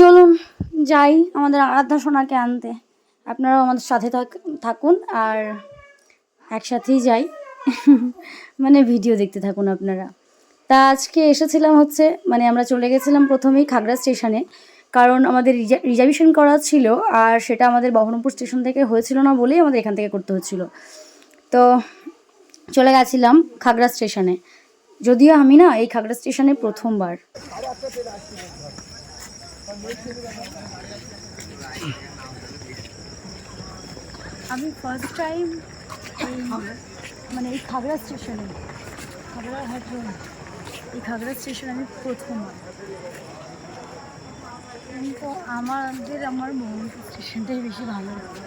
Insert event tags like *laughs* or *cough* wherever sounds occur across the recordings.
চলুন যাই আমাদের আরাধ্যা সোনাকে আনতে। আপনারাও আমাদের সাথে থাক- থাকুন আর একসাথেই যাই। মানে ভিডিও দেখতে থাকুন আপনারা। তা আজকে এসেছিলাম হচ্ছে মানে আমরা চলে গেছিলাম প্রথমেই খাগড়া স্টেশনে, কারণ আমাদের রিজার্ভেশন করা ছিল আর সেটা আমাদের বহরমপুর স্টেশন থেকে হয়েছিল না বলেই আমাদের এখান থেকে করতে হচ্ছিল। তো চলে গেছিলাম খাগড়া স্টেশনে। যদিও আমি না এই খাগড়া স্টেশনে প্রথমবার। আমি ফার্স্ট টাইম মানে এই খাগড়া স্টেশনে খাগড়া হাট এই খাগড়া স্টেশনে আমি প্রথমবার। কিন্তু আমাদের, আমার মোহনপুর স্টেশনটাই বেশি ভালো লাগে।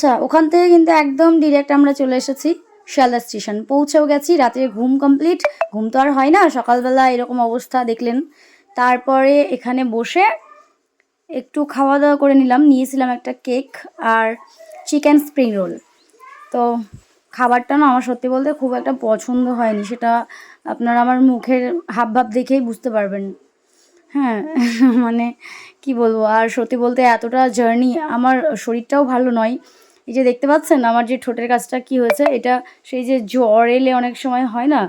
আচ্ছা ওখান থেকে কিন্তু একদম ডিরেক্ট আমরা চলে এসেছি শিয়ালদা স্টেশন। পৌঁছেও গেছি, রাতে ঘুম কমপ্লিট ঘুম তো আর হয় না, সকালবেলা এরকম অবস্থা, দেখলেন। তারপরে এখানে বসে একটু খাওয়া দাওয়া করে নিলাম, নিয়েছিলাম একটা কেক আর চিকেন স্প্রিং রোল। তো খাবারটা না আমার সত্যি বলতে খুব একটা পছন্দ হয়নি, সেটা আপনারা আমার মুখের হাব ভাব দেখেই বুঝতে পারবেন। হ্যাঁ *laughs* মানে কি বলব, আর সত্যি বলতে এতটা জার্নি আমার শরীরটাও ভালো নয়। এই যে দেখতে পাচ্ছেন আমার যে ঠোঁটের কাজটা কি হয়েছে, এটা সেই যে জ্বর এলে অনেক সময় হয় না?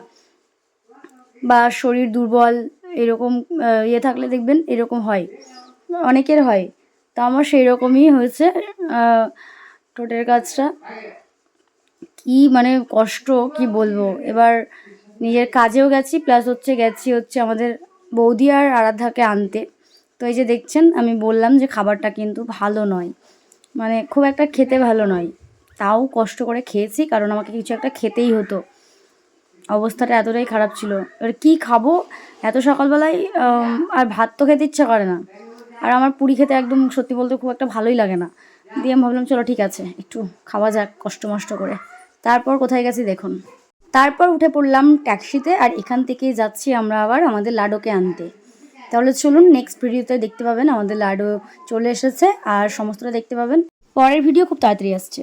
বা শরীর দুর্বল এরকম ইয়ে থাকলে দেখবেন এরকম হয়। অনেকের হয়। তো আমার সেই রকমই হয়েছে ঠোঁটের কাজটা। কি মানে কষ্ট, কি বলব? এবার নিজের কাজেও গেছি প্লাস হচ্ছে গেছি হচ্ছে আমাদের বৌদি আর আরাধ্যাকে আনতে। তো এই যে দেখছেন, আমি বললাম যে খাবারটা কিন্তু ভালো নয়। মানে খুব একটা খেতে ভালো নয়। তাও কষ্ট করে খেয়েছি, কারণ আমাকে কিছু একটা খেতেই হতো। অবস্থাটা এতটাই খারাপ ছিল। এবার কী খাব? এত সকালবেলায় আর ভাত তো খেতে ইচ্ছা করে না। আর আমার পুরি খেতে একদম সত্যি বলতে খুব একটা ভালোই লাগে না। দিয়ে আমি ভাবলাম, চলো ঠিক আছে, একটু খাওয়া যাক কষ্ট মষ্ট করে। তারপর কোথায় গেছি দেখুন। তারপর উঠে পড়লাম ট্যাক্সিতে, আর এখান থেকে যাচ্ছি আমরা আবার আমাদের লাডোকে আনতে। তাহলে চলুন নেক্সট ভিডিওতে দেখতে পাবেন আমাদের লাডু চলে এসেছে আর সমস্তটা দেখতে পাবেন। পরের ভিডিও খুব তাড়াতাড়ি আসছে।